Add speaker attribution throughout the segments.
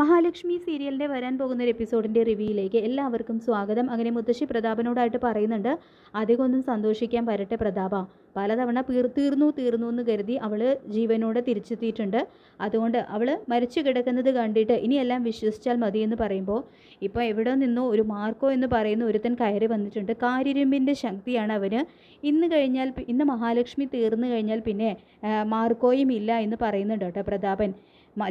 Speaker 1: മഹാലക്ഷ്മി സീരിയലിന്റെ വരാൻ പോകുന്ന ഒരു എപ്പിസോഡിന്റെ റിവ്യൂയിലേക്ക് എല്ലാവർക്കും സ്വാഗതം. അങ്ങനെ മുത്തശ്ശി പ്രതാപനോടായിട്ട് പറയുന്നുണ്ട് അധികമൊന്നും സന്തോഷിക്കാൻ വരട്ടെ പ്രതാപ. പലതവണ പീർ തീർന്നു തീർന്നു എന്ന് കരുതി അവൾ ജീവനോടെ തിരിച്ചെത്തിയിട്ടുണ്ട്. അതുകൊണ്ട് അവൾ മരിച്ചു കിടക്കുന്നത് കണ്ടിട്ട് ഇനിയെല്ലാം വിശ്വസിച്ചാൽ മതി എന്ന് പറയുമ്പോൾ ഇപ്പോൾ എവിടെ നിന്നോ ഒരു മാർക്കോ എന്ന് പറയുന്ന ഒരുത്തൻ കയറി വന്നിട്ടുണ്ട്. കാരിരുമ്പിന്റെ ശക്തിയാണ് അവന്. ഇന്ന് കഴിഞ്ഞാൽ ഇന്ന് മഹാലക്ഷ്മി തീർന്നു കഴിഞ്ഞാൽ പിന്നെ മാർക്കോയും ഇല്ല എന്ന് പറയുന്നുണ്ട് കേട്ടോ പ്രതാപൻ.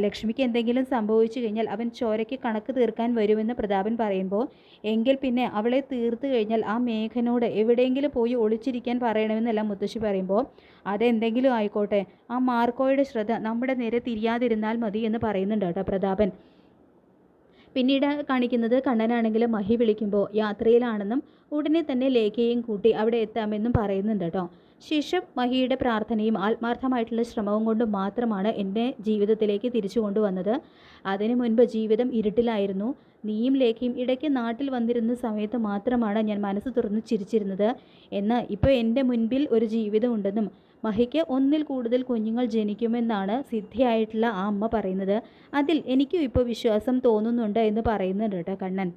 Speaker 1: ലക്ഷ്മിക്ക് എന്തെങ്കിലും സംഭവിച്ചു കഴിഞ്ഞാൽ അവൻ ചോരയ്ക്ക് കണക്ക് തീർക്കാൻ വരുമെന്ന് പ്രതാപൻ പറയുമ്പോൾ എങ്കിൽ പിന്നെ അവളെ തീർത്തു കഴിഞ്ഞാൽ ആ മേഘനോട് എവിടെയെങ്കിലും പോയി ഒളിച്ചിരിക്കാൻ പറയണമെന്നല്ല മുത്തശ്ശി പറയുമ്പോൾ അതെന്തെങ്കിലും ആയിക്കോട്ടെ ആ മാർക്കോയുടെ ശ്രദ്ധ നമ്മുടെ നേരെ തിരിയാതിരുന്നാൽ മതി എന്ന് പറയുന്നുണ്ട് കേട്ടോ പ്രതാപൻ. പിന്നീട് കാണിക്കുന്നത് കണ്ണനാണെങ്കിൽ മഹി വിളിക്കുമ്പോൾ യാത്രയിലാണെന്നും ഉടനെ തന്നെ ലേഖയും കൂട്ടി അവിടെ എത്താമെന്നും പറയുന്നുണ്ട് കേട്ടോ. ശേഷം മഹിയുടെ പ്രാർത്ഥനയും ആത്മാർത്ഥമായിട്ടുള്ള ശ്രമവും കൊണ്ട് മാത്രമാണ് എന്റെ ജീവിതത്തിലേക്ക് തിരിച്ചു കൊണ്ടുവന്നത്. അതിനു മുൻപ് ജീവിതം ഇരുട്ടിലായിരുന്നു. നീയും ലേഖയും ഇടയ്ക്ക് നാട്ടിൽ വന്നിരുന്ന സമയത്ത് മാത്രമാണ് ഞാൻ മനസ്സ് തുറന്ന് ചിരിച്ചിരുന്നത്. എന്ന് ഇപ്പോൾ എന്റെ മുൻപിൽ ഒരു ജീവിതമുണ്ടെന്നും മഹിക്ക് ഒന്നിൽ കൂടുതൽ കുഞ്ഞുങ്ങൾ ജനിക്കുമെന്നാണ് സിദ്ധിയായിട്ടുള്ള ആ അമ്മ പറയുന്നത്. അതിൽ എനിക്കും ഇപ്പോൾ വിശ്വാസം തോന്നുന്നുണ്ട് എന്ന് പറയുന്നുണ്ട് കേട്ടോ കണ്ണൻ.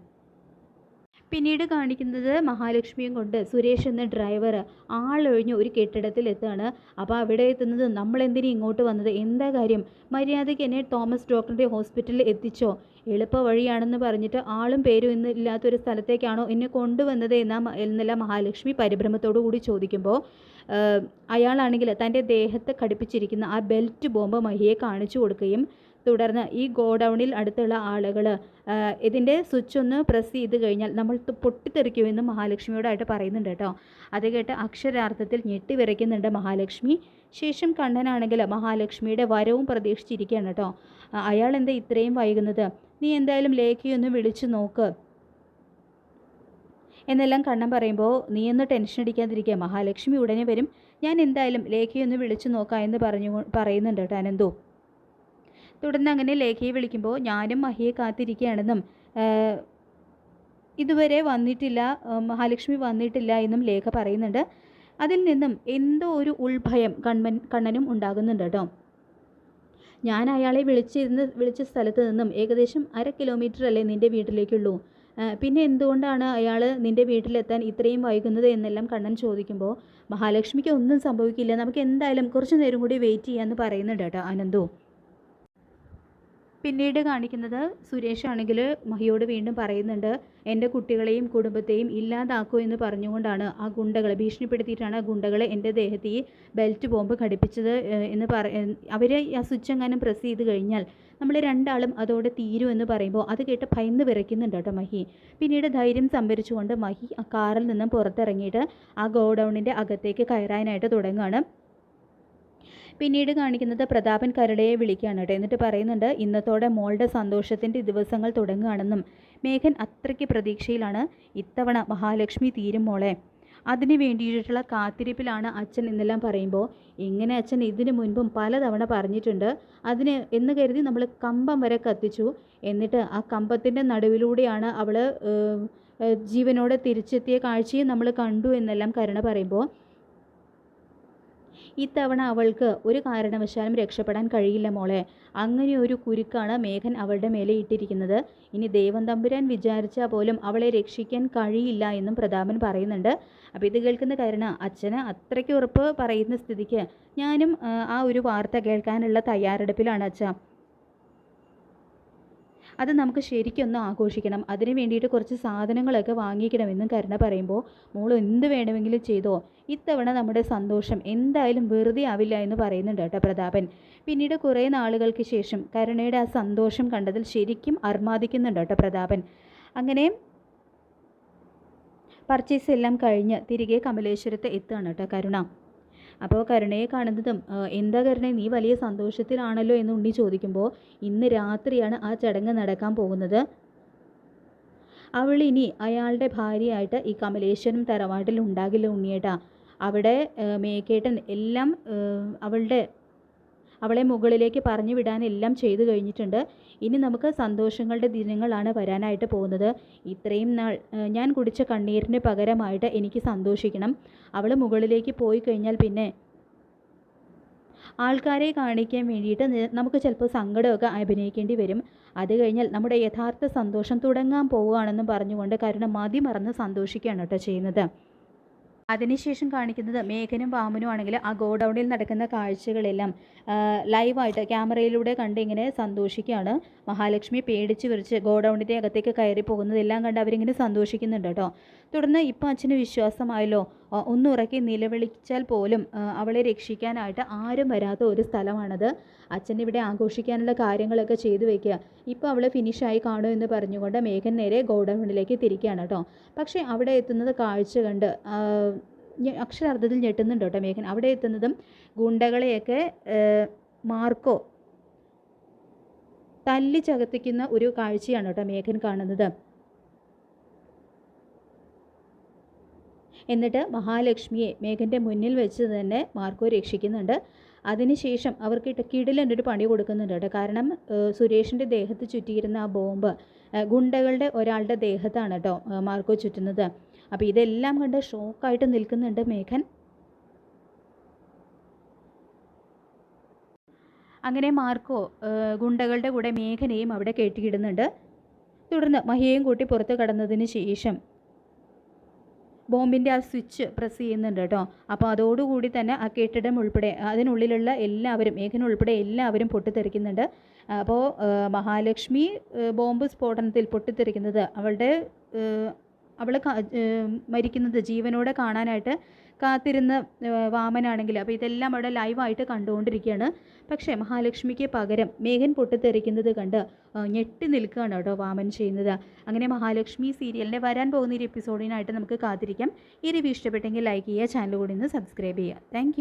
Speaker 1: പിന്നീട് കാണിക്കുന്നത് മഹാലക്ഷ്മിയും കൊണ്ട് സുരേഷ് എന്ന ഡ്രൈവർ ആളൊഴിഞ്ഞ് ഒരു കെട്ടിടത്തിൽ എത്തുകയാണ് അപ്പോൾ അവിടെ എത്തുന്നത് നമ്മൾ എന്തിനും ഇങ്ങോട്ട് വന്നത്? എന്താ കാര്യം? മര്യാദയ്ക്ക് എന്നെ തോമസ് ഡോക്ടറിന്റെ ഹോസ്പിറ്റലിൽ എത്തിച്ചോ? എളുപ്പ വഴിയാണെന്ന് പറഞ്ഞിട്ട് ആളും പേരും ഇന്ന് ഇല്ലാത്തൊരു സ്ഥലത്തേക്കാണോ എന്നെ കൊണ്ടുവന്നത് എന്നാ എന്നല്ല മഹാലക്ഷ്മി പരിഭ്രമത്തോടു കൂടി ചോദിക്കുമ്പോൾ അയാളാണെങ്കിൽ തന്റെ ദേഹത്ത് ഘടിപ്പിച്ചിരിക്കുന്ന ആ ബെൽറ്റ് ബോംബ് മഹിയെ കാണിച്ചു കൊടുക്കുകയും തുടർന്ന് ഈ ഗോഡൗണിൽ അടുത്തുള്ള ആളുകൾ ഇതിന്റെ സ്വിച്ച് ഒന്ന് പ്രസ് ചെയ്ത് കഴിഞ്ഞാൽ നമ്മൾ പൊട്ടിത്തെറിക്കുമെന്ന് മഹാലക്ഷ്മിയോടായിട്ട് പറയുന്നുണ്ട് കേട്ടോ. അത് കേട്ട് അക്ഷരാർത്ഥത്തിൽ ഞെട്ടി വിറയ്ക്കുന്നുണ്ട് മഹാലക്ഷ്മി. ശേഷം കണ്ണനാണെങ്കിൽ മഹാലക്ഷ്മിയുടെ വരവും പ്രതീക്ഷിച്ചിരിക്കുകയാണ് കേട്ടോ. അയാൾ എന്താ ഇത്രയും വൈകുന്നത്? നീ എന്തായാലും ലേഖയൊന്ന് വിളിച്ചു നോക്ക്. എന്നെല്ലാം കണ്ണൻ പറയുമ്പോൾ നീ ഒന്ന് ടെൻഷൻ അടിക്കാതിരിക്കുക മഹാലക്ഷ്മി ഉടനെ വരും. ഞാൻ എന്തായാലും ലേഖയൊന്ന് വിളിച്ചു നോക്കാം എന്ന് പറഞ്ഞു പറയുന്നുണ്ട് കേട്ടോ അനന്തു. തുടർന്ന് അങ്ങനെ ലേഖയെ വിളിക്കുമ്പോൾ ഞാനും മഹിയെ കാത്തിരിക്കുകയാണെന്നും ഇതുവരെ വന്നിട്ടില്ല മഹാലക്ഷ്മി വന്നിട്ടില്ല എന്നും ലേഖ പറയുന്നുണ്ട്. അതിൽ നിന്നും എന്തോ ഒരു ഉൾഭയം കൺമൻ കണ്ണനും ഉണ്ടാകുന്നുണ്ട് കേട്ടോ. ഞാൻ അയാളെ വിളിച്ചിരുന്ന വിളിച്ച സ്ഥലത്ത് നിന്നും ഏകദേശം അര കിലോമീറ്റർ അല്ലേ നിന്റെ വീട്ടിലേക്കുള്ളൂ. പിന്നെ എന്തുകൊണ്ടാണ് അയാൾ നിന്റെ വീട്ടിലെത്താൻ ഇത്രയും വൈകുന്നത് എന്നെല്ലാം കണ്ണൻ ചോദിക്കുമ്പോൾ മഹാലക്ഷ്മിക്ക് ഒന്നും സംഭവിക്കില്ല നമുക്ക് എന്തായാലും കുറച്ച് നേരം കൂടി വെയിറ്റ് ചെയ്യാമെന്ന് പറയുന്നുണ്ട് കേട്ടോ അനന്തു പിന്നീട് കാണിക്കുന്നത് സുരേഷ് ആണെങ്കിൽ മഹിയോട് വീണ്ടും പറയുന്നുണ്ട് എന്റെ കുട്ടികളെയും കുടുംബത്തെയും ഇല്ലാതാക്കൂ എന്ന് പറഞ്ഞുകൊണ്ടാണ് ആ ഗുണ്ടകളെ ഭീഷണിപ്പെടുത്തിയിട്ടാണ് ആ ഗുണ്ടകളെ എന്റെ ദേഹത്ത് ഈ ബെൽറ്റ് ബോംബ് ഘടിപ്പിച്ചത് എന്ന് പറ അവർ ആ സ്വിച്ച് എങ്ങാനും പ്രസ് ചെയ്ത് കഴിഞ്ഞാൽ നമ്മൾ രണ്ടാളും അതോടെ തീരും എന്ന് പറയുമ്പോൾ അത് കേട്ട് ഭയന്ന് വിറയ്ക്കുന്നുണ്ട് കേട്ടോ മഹി. പിന്നീട് ധൈര്യം സംഭരിച്ചുകൊണ്ട് മഹി ആ കാറിൽ നിന്നും പുറത്തിറങ്ങിയിട്ട് ആ ഗോഡൗണിന്റെ അകത്തേക്ക് കയറാനായിട്ട് തുടങ്ങുകയാണ് പിന്നീട് കാണിക്കുന്നത് പ്രതാപൻ കരടയെ വിളിക്കുകയാണ് കേട്ടോ. എന്നിട്ട് പറയുന്നുണ്ട് ഇന്നത്തോടെ മോളുടെ സന്തോഷത്തിന്റെ ദിവസങ്ങൾ തുടങ്ങുകയാണെന്നും മേഘൻ അത്രയ്ക്ക് പ്രതീക്ഷയിലാണ്. ഇത്തവണ മഹാലക്ഷ്മി തീരും മോളെ. അതിന് വേണ്ടിയിട്ടുള്ള കാത്തിരിപ്പിലാണ് അച്ഛൻ എന്നെല്ലാം പറയുമ്പോൾ. ഇങ്ങനെ അച്ഛൻ ഇതിനു മുൻപും പലതവണ പറഞ്ഞിട്ടുണ്ട്. അതിന് എന്ന് കരുതി നമ്മൾ കമ്പം വരെ കത്തിച്ചു. എന്നിട്ട് ആ കമ്പത്തിന്റെ നടുവിലൂടെയാണ് അവൾ ജീവനോടെ തിരിച്ചെത്തിയ കാഴ്ചയും നമ്മൾ കണ്ടു എന്നെല്ലാം കരുണ പറയുമ്പോൾ ഇത്തവണ അവൾക്ക് ഒരു കാരണവശാലും രക്ഷപ്പെടാൻ കഴിയില്ല മോളെ. അങ്ങനെ ഒരു കുരുക്കാണ് മേഘൻ അവളുടെ മേലെ ഇട്ടിരിക്കുന്നത്. ഇനി ദേവൻ തമ്പുരാൻ വിചാരിച്ചാൽ പോലും അവളെ രക്ഷിക്കാൻ കഴിയില്ല എന്നും പ്രതാപൻ പറയുന്നുണ്ട്. അപ്പോൾ ഇത് കേൾക്കുന്ന കാരണം അച്ഛന് അത്രയ്ക്ക് ഉറപ്പ് പറയുന്ന സ്ഥിതിക്ക് ഞാനും ആ, ഒരു വാർത്ത കേൾക്കാനുള്ള തയ്യാറെടുപ്പിലാണ് അച്ഛ. അത് നമുക്ക് ശരിക്കൊന്ന് ആഘോഷിക്കണം. അതിന് വേണ്ടിയിട്ട് കുറച്ച് സാധനങ്ങളൊക്കെ വാങ്ങിക്കണമെന്നും കരുണ പറയുമ്പോൾ മോൾ എന്ത് വേണമെങ്കിലും ചെയ്തോ. ഇത്തവണ നമ്മുടെ സന്തോഷം എന്തായാലും വെറുതെ ആവില്ല എന്ന് പറയുന്നുണ്ട് കേട്ടോ പ്രതാപൻ. പിന്നീട് കുറേ നാളുകൾക്ക് ശേഷം കരുണയുടെ ആ സന്തോഷം കണ്ടതിൽ ശരിക്കും അർമാദിക്കുന്നുണ്ട് കേട്ടോ പ്രതാപൻ. അങ്ങനെ പർച്ചേസ് എല്ലാം കഴിഞ്ഞ് തിരികെ കമലേശ്വരത്ത് എത്തുകയാണ് കേട്ടോ കരുണ. അപ്പോൾ കരുണയെ കാണുന്നതും എന്താ കരുണയെ നീ വലിയ സന്തോഷത്തിലാണല്ലോ എന്ന് ഉണ്ണി ചോദിക്കുമ്പോൾ ഇന്ന് രാത്രിയാണ് ആ ചടങ്ങ് നടക്കാൻ പോകുന്നത്. അവൾ ഇനി അയാളുടെ ഭാര്യയായിട്ട് ഈ കമലേശ്വരം തറവാട്ടിൽ ഉണ്ടാകില്ല ഉണ്ണിയേട്ടാ. അവിടെ മേക്കേട്ടൻ എല്ലാം അവളുടെ അവളെ മുകളിലേക്ക് പറഞ്ഞു വിടാൻ എല്ലാം ചെയ്തു കഴിഞ്ഞിട്ടുണ്ട്. ഇനി നമുക്ക് സന്തോഷങ്ങളുടെ ദിനങ്ങളാണ് വരാനായിട്ട് പോകുന്നത്. ഇത്രയും നാൾ ഞാൻ കുടിച്ച കണ്ണീരിന് പകരമായിട്ട് എനിക്ക് സന്തോഷിക്കണം. അവൾ മുകളിലേക്ക് പോയി കഴിഞ്ഞാൽ പിന്നെ ആൾക്കാരെ കാണിക്കാൻ വേണ്ടിയിട്ട് നമുക്ക് ചിലപ്പോൾ സങ്കടമൊക്കെ അഭിനയിക്കേണ്ടി വരും. അത് കഴിഞ്ഞാൽ നമ്മുടെ യഥാർത്ഥ സന്തോഷം തുടങ്ങാൻ പോവുകയാണെന്നും പറഞ്ഞുകൊണ്ട് കരുണ മതി മറന്ന് സന്തോഷിക്കുകയാണ് കേട്ടോ ചെയ്യുന്നത്. അതിനുശേഷം കാണിക്കുന്നത് മേഘനും വാമനും ആണെങ്കിൽ ആ ഗോഡൗണിൽ നടക്കുന്ന കാഴ്ചകളെല്ലാം ലൈവായിട്ട് ക്യാമറയിലൂടെ കണ്ട് ഇങ്ങനെ സന്തോഷിക്കുകയാണ്. മഹാലക്ഷ്മി പേടിച്ച് വിറിച്ച് ഗോഡൗണിന്റെ അകത്തേക്ക് കയറി പോകുന്നതെല്ലാം കണ്ട് അവരിങ്ങനെ സന്തോഷിക്കുന്നുണ്ട് കേട്ടോ. തുടർന്ന് ഇപ്പം അച്ഛന് വിശ്വാസമായല്ലോ ഒന്നുറക്കി നിലവിളിച്ചാൽ പോലും അവളെ രക്ഷിക്കാനായിട്ട് ആരും വരാത്ത ഒരു സ്ഥലമാണത്. അച്ഛൻ ഇവിടെ ആഘോഷിക്കാനുള്ള കാര്യങ്ങളൊക്കെ ചെയ്തു വെക്കുക. ഇപ്പോൾ അവൾ ഫിനിഷായി കാണൂ എന്ന് പറഞ്ഞുകൊണ്ട് മേഘൻ നേരെ ഗോഡൗണിലേക്ക് തിരിക്കുകയാണ് കേട്ടോ. പക്ഷേ അവിടെ എത്തുന്നത് കാഴ്ച കണ്ട് അക്ഷരാർത്ഥത്തിൽ ഞെട്ടുന്നുണ്ട് കേട്ടോ മേഘൻ. അവിടെ എത്തുന്നതും ഗുണ്ടകളെയൊക്കെ മാർക്കോ തല്ലി ചകത്തിക്കുന്ന ഒരു കാഴ്ചയാണ് കേട്ടോ മേഘൻ കാണുന്നത്. എന്നിട്ട് മഹാലക്ഷ്മിയെ മേഘന്റെ മുന്നിൽ വെച്ച് തന്നെ മാർക്കോ രക്ഷിക്കുന്നുണ്ട്. അതിനുശേഷം അവർക്ക് കിടിലന്റെ ഒരു പണി കൊടുക്കുന്നുണ്ട് കേട്ടോ. കാരണം സുരേഷിന്റെ ദേഹത്ത് ചുറ്റിയിരുന്ന ആ ബോംബ് ഗുണ്ടകളുടെ ഒരാളുടെ ദേഹത്താണ് കേട്ടോ മാർക്കോ ചുറ്റുന്നത്. അപ്പോൾ ഇതെല്ലാം കണ്ട് ഷോക്കായിട്ട് നിൽക്കുന്നുണ്ട് മേഘൻ. അങ്ങനെ മാർക്കോ ഗുണ്ടകളുടെ കൂടെ മേഘനയും അവിടെ കെട്ടിയിടുന്നുണ്ട്. തുടർന്ന് മഹിയെയും കൂട്ടി പുറത്ത് കടന്നതിന് ശേഷം ബോംബിന്റെ ആ സ്വിച്ച് പ്രസ് ചെയ്യുന്നുണ്ട് കേട്ടോ. അപ്പോൾ അതോടുകൂടി തന്നെ ആ കെട്ടിടം ഉൾപ്പെടെ അതിനുള്ളിലുള്ള എല്ലാവരും ഉൾപ്പെടെ എല്ലാവരും പൊട്ടിത്തെറിക്കുന്നുണ്ട്. അപ്പോൾ മഹാലക്ഷ്മി ബോംബ് സ്ഫോടനത്തിൽ പൊട്ടിത്തെറിക്കുന്നത് അവളുടെ അവൾ മരിക്കുന്നത് ജീവനോടെ കാണാനായിട്ട് കാത്തിരുന്ന വാമനാണെങ്കിൽ. അപ്പോൾ ഇതെല്ലാം അവിടെ ലൈവായിട്ട് കണ്ടുകൊണ്ടിരിക്കുകയാണ്. പക്ഷേ മഹാലക്ഷ്മിക്ക് പകരം മേഘൻ പൊട്ടിത്തെറിക്കുന്നത് കണ്ട് ഞെട്ടി നിൽക്കുകയാണ് കേട്ടോ വാമൻ ചെയ്യുന്നത്. അങ്ങനെ മഹാലക്ഷ്മി സീരിയലിന്റെ വരാൻ പോകുന്ന ഒരു എപ്പിസോഡിനായിട്ട് നമുക്ക് കാത്തിരിക്കാം. ഈ റിവ്യൂ ഇഷ്ടപ്പെട്ടെങ്കിൽ ലൈക്ക് ചെയ്യുക ചാനൽ കൂടി ഒന്ന് സബ്സ്ക്രൈബ് ചെയ്യുക. താങ്ക്